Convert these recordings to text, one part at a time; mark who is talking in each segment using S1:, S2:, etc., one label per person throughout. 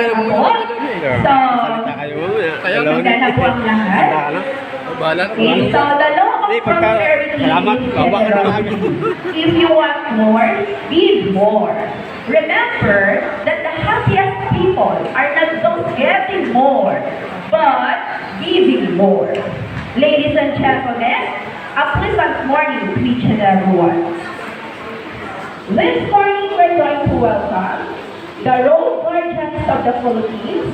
S1: eh?
S2: So,
S1: Salita kayo. Kaya
S2: handa na po ang lahat.
S1: Ano? Bahala na.
S2: Okay, so the law of prosperity
S1: Salamat.
S2: If you want more, give more. Remember that the happiest people are not those getting more, but giving more. Ladies and gentlemen, a pleasant morning to each and everyone. This morning, we're going to welcome the Road Guardians of the Philippines,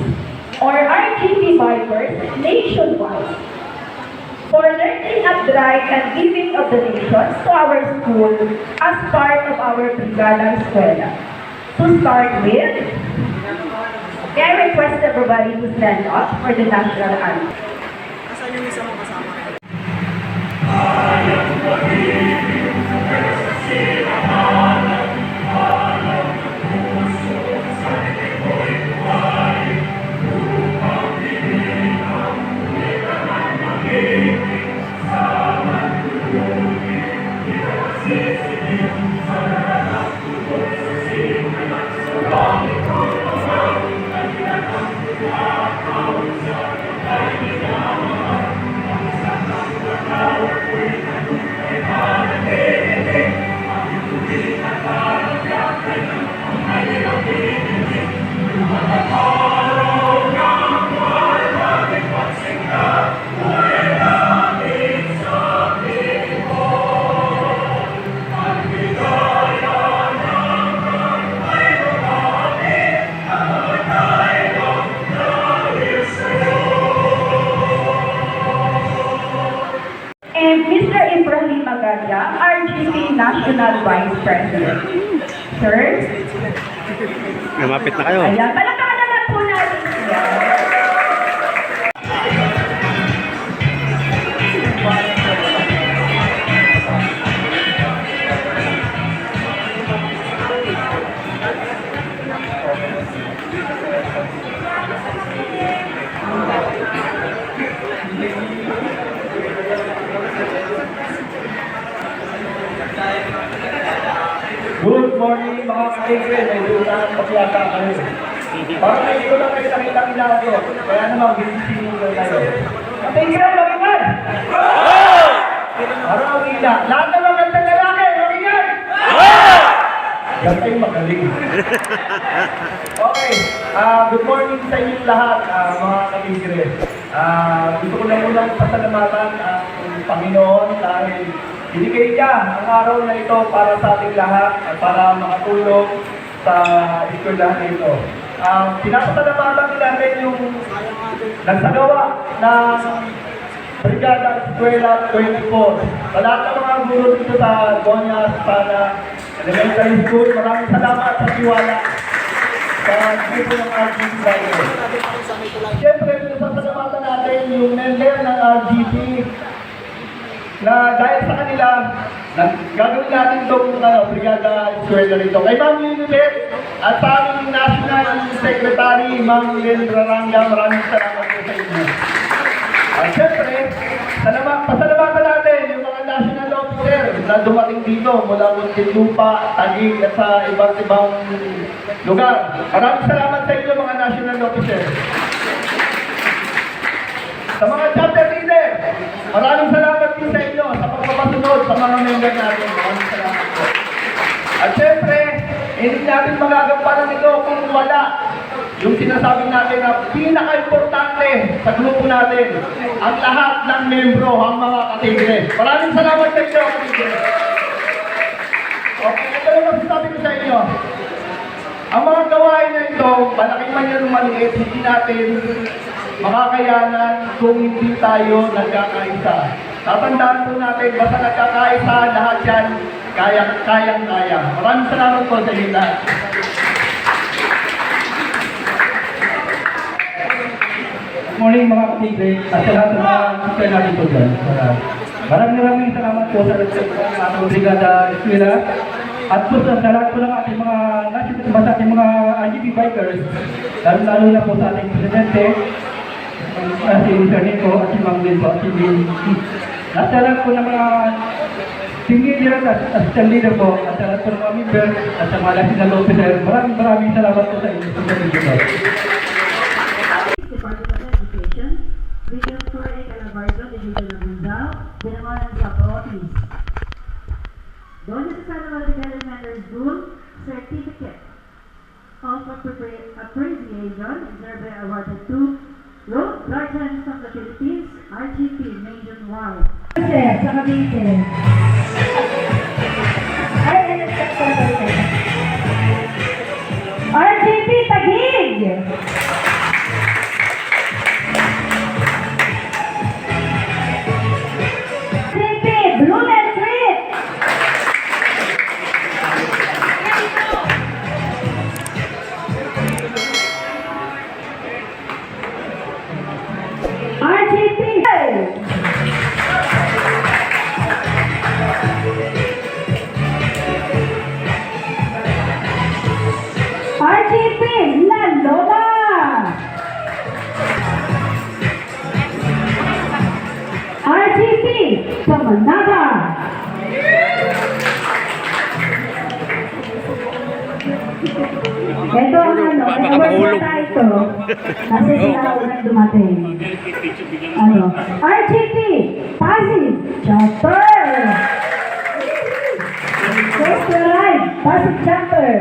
S2: or RGP Vipers, nationwide for learning at drive and giving of donations to our school as part of our Brigada Escuela. To start with, may I request everybody to stand up for the national anthem. And
S1: Lumapit na kayo.
S2: ayan, palakpakan
S3: Binisinin ko tayo. Katigre, makingan! Parang ang ila. Lahat ng magandang lalaki, makingan! Kayo magaling. Okay, ah good morning sa inyong lahat, ah, mga katigre. Ah, gusto ko lang unang pasalamatan ang Panginoon dahil binigay niya ang araw na ito para sa ating lahat at para makatulong sa eskwelahan ito. Ah, pinapasalamatan din natin yung nagsagawa ng Brigada Eskwela 24. Sa lahat ng mga guro dito sa Doña Sana Elementary School, maraming salamat sa tiwala sa grupo ng RGP Bible. Siyempre, pinasasalamatan natin yung member ng RGP na dahil sa kanila, gagawin natin itong ano, Brigada Eskwela rito. Kay Ma'am Lilibet at sa aming National Secretary, Ma'am Len Raranga, maraming salamat po sa inyo. At syempre, salama, pasalamatan natin yung mga national officer na dumating dito mula Muntinlupa, Taguig at sa iba't ibang lugar. Maraming salamat sa inyo mga national officer. Sa mga chapter maraming salamat din sa inyo sa pagpapasunod sa mga member natin. Maraming salamat po. At syempre, hindi natin magagampanan ito kung wala yung sinasabi natin na pinaka-importante sa grupo natin, ang lahat ng membro, ang mga katigre. Maraming salamat sa inyo, katigre. Okay, ito lang ang ko sa inyo. Ang mga gawain na ito, malaking man yan maliit, hindi natin makakayanan kung hindi tayo nagkakaisa. Tatandaan po natin, basta nagkakaisa, lahat yan, kaya, kayang kaya. Maraming salamat po sa inyo lahat.
S4: morning mga katigre at sa lahat ng mga teacher natin po dyan. Maraming maraming salamat po sa ating Brigada Eskwela at po sa, sa lahat po ng ating mga national sa ating mga IGP bikers lalo, lalo na po sa ating presidente uh, si Mr. Nico at si Mang Lin po si Lin. At sa lahat po ng mga Tingin nila at assistant leader po at sa lahat po ng mga member at sa mga national officer. Maraming maraming salamat po sa inyo. Sa inyo po.
S5: Department of Education, Region 4A Calabarzon, Division of Mindanao, Binangonan sa Province. Doon sa Federal Development Rule Certificate of Appreciation, Survey awarded to Road Guardians from the Philippines, RGP Nationwide.
S2: Sir, sa Cavite. Ay, ano sa Cavite? RJP Kasi sila unang dumating. Ano? RGP Pasig Chapter! First right, Pasig Chapter.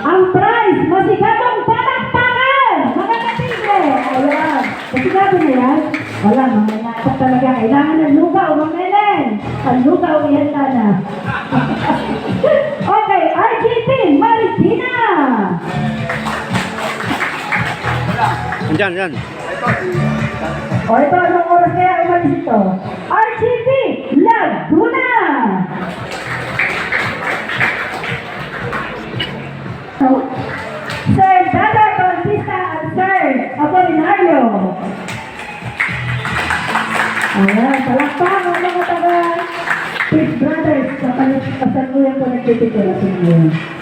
S2: Ang prize, masigatong palakpakan! Mga katigre! Ayan. Masigado na yan? Wala, mga nasa talaga. Kailangan ng lugaw, mga nenen. Ang lugaw, yan na.
S1: Diyan, diyan.
S2: O ito, anong oras kaya umalis ito? RGP, Laguna! So, Sir Dada Bautista at Sir Apolinario. Ayan, palakpak ang mga taga Big Brothers sa kasaluyan ko nagtitipula sa inyo. Nailan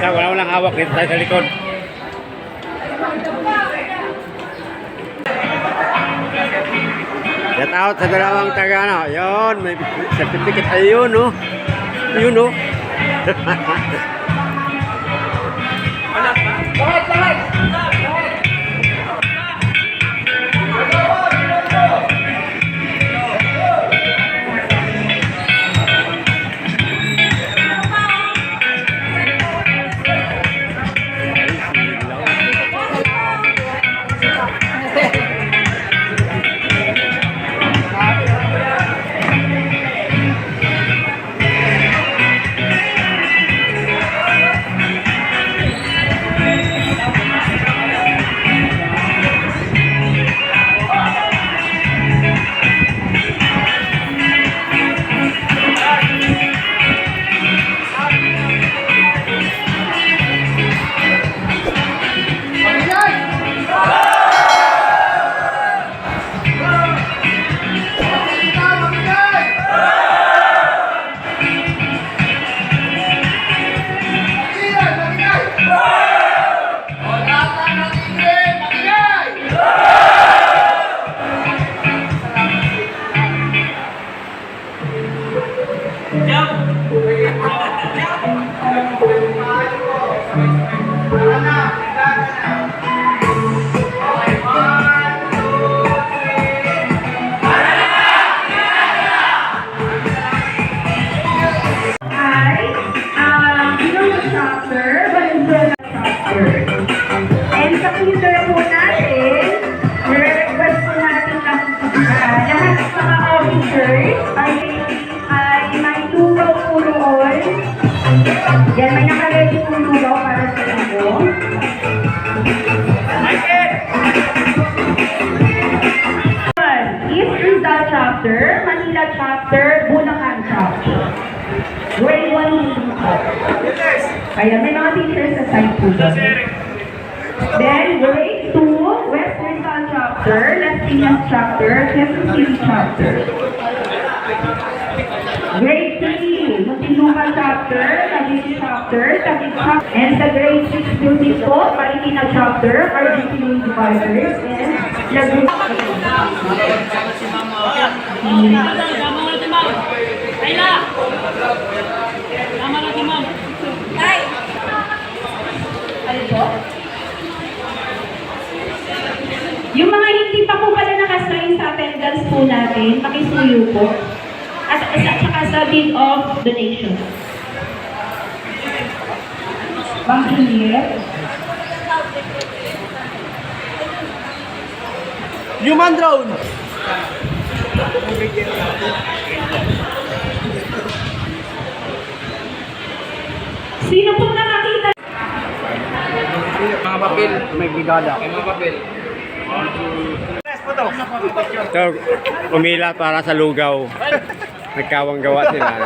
S1: Kaya wala walang hawak dito sa likod. Shout out sa dalawang taga ano. Yun, may certificate. Ayun, no. Yun, no.
S2: ay Chapter, Bulacan Chapter. Grade 1 po. Ayan, may mga teachers assigned po doon. Then, grade 2, West Rizal chapter, Las Piñas chapter, Quezon City chapter. Grade 3, Muntinlupa chapter, Cavite chapter, Taguig chapter, and sa grade 6 building po, Marikina chapter, RGP Dividers, and Laguna. Ano? Yung mga hindi pa po pala nakasign sa attendance po natin, pakisuyo po. At, at saka sa deed of donation. Bang Juliet?
S1: Human drone!
S2: Sino pong nakakita?
S1: Mga papel. May bigada. Mga papel. Ito, umila para sa lugaw. Nagkawang gawa sila.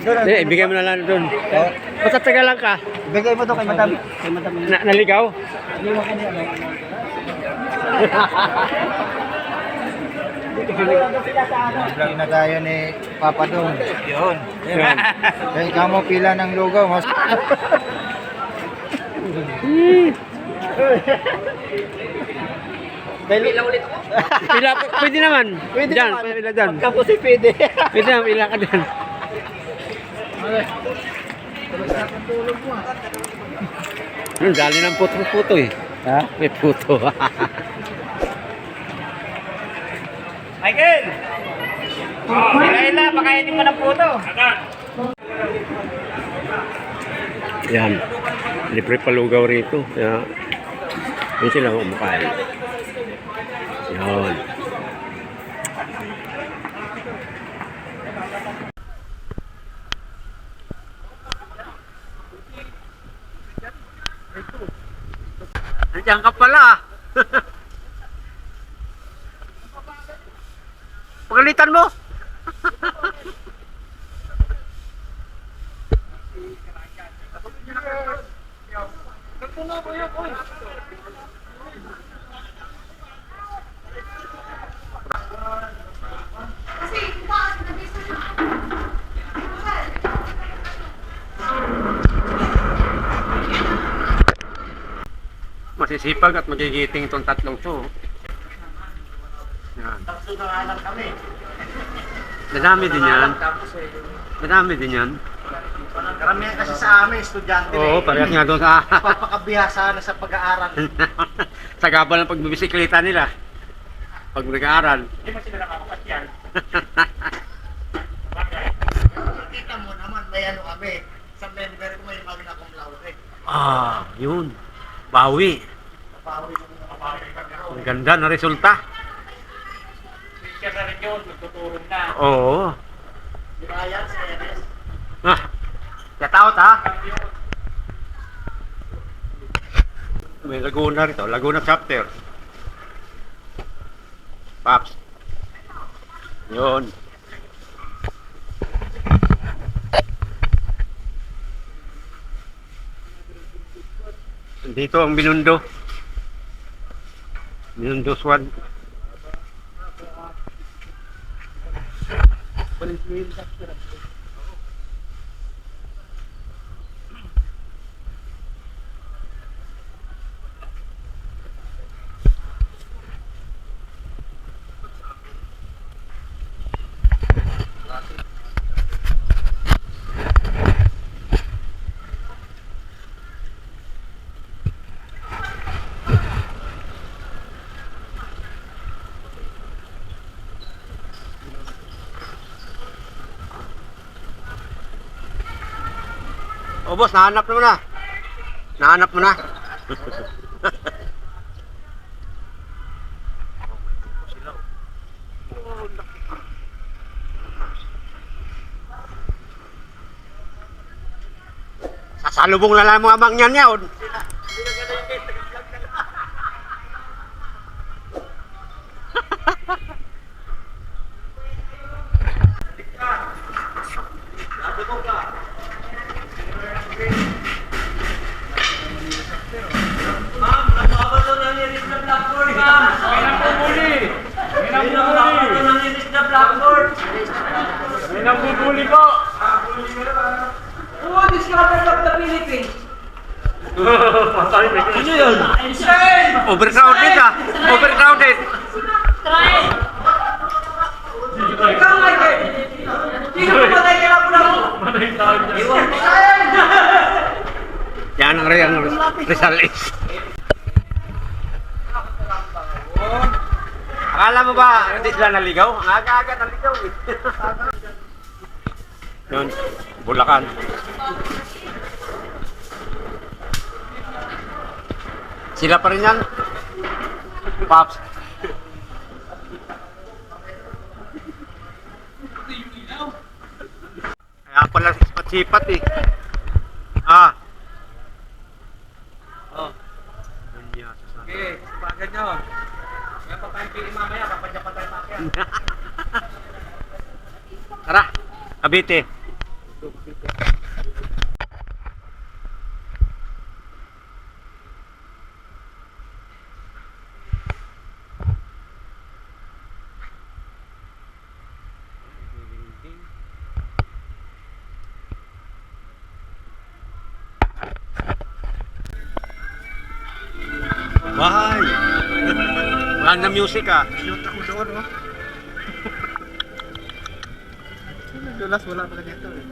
S1: Hindi, ibigay mo na lang doon. Basta taga lang ka.
S4: Ibigay mo to kay madam. Kay madam.
S1: Na, naligaw?
S6: Vlog na tayo ni Papa Dong. Yun.
S1: Yan.
S6: Kaya ikaw mo pila ng lugaw. Mas...
S1: Pila, pwede naman. Pwede Diyan, naman. Pila dyan.
S4: Kapo si Pede.
S1: Pwede naman, pila ka dyan. Ang dali ng puto-puto eh.
S6: Ha?
S1: May puto.
S3: Michael! Kaila, pakainin mo ng puto.
S1: Yan. Libre palugaw rito. Kaya, yun sila kumakain. Yan. Nandiyan ka pala. Pagalitan mo. Masisipag at magigiting itong tatlong to. Yan. Madami din yan. Madami din yan.
S6: Karamihan kasi sa amin, estudyante
S1: Oo, parehas nga doon sa...
S6: Pagpakabihasa na sa pag-aaral.
S1: sa gabal ng pagbibisikleta nila. Pag nag-aaral.
S6: Kita mo naman, may ano kami. Sa member ko may magna cum laude.
S1: ah, yun. Bawi.
S6: Mo na kami ako.
S1: Ang ganda na resulta.
S3: Yun, magtuturo na.
S1: Oo.
S6: Di ba yan, sa NS?
S1: Ah, out ha. May Laguna rito. Laguna chapter. Paps. Yun. Dito ang binundo. Binundo Swan. पण O boss, nahanap mo na. Nahanap mo na. Sasalubong na lang mga mangyan yun. Yun? Overcrowded ah! Overcrowded!
S7: Ikaw, Michael! Sino pumatay kay Lapu-Lapu?
S1: Yan ang rin ang Rizal is. Akala mo ba hindi sila naligaw? Ang aga-aga naligaw eh. Yun, Bulacan. Sila pa rin yan. Pops. Kaya pala sipat-sipat eh. Ah. Oh.
S7: Okay, sipagan nyo. Yan pa tayong pili mamaya, papadya pa tayo.
S1: Tara, Cavite. Why? Random music ah.
S6: Shoot ako doon, oh. Dulas, wala pala dito eh.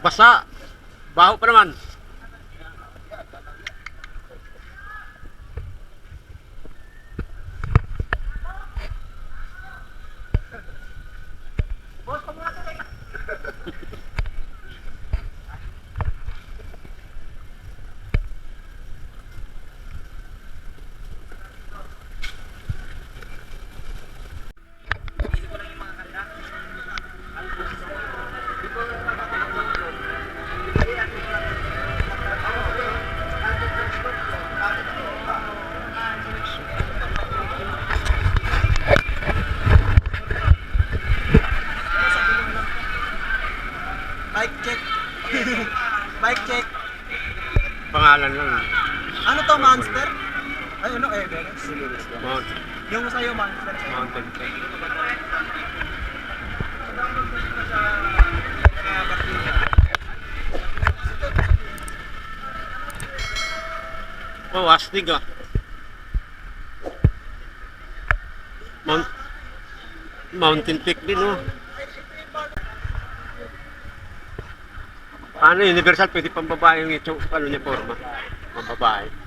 S1: Basa. Baho pa naman. Pangalan lang.
S6: Ano to, Monster? Ay, ano, Everest?
S1: Mount,
S6: Yung sa'yo, Monster.
S1: mountain Peak. Oh, astig ah. Mount, mountain Peak din oh. Paano universal? Pwede pang babae yung ito, ano niya forma. Pang babae.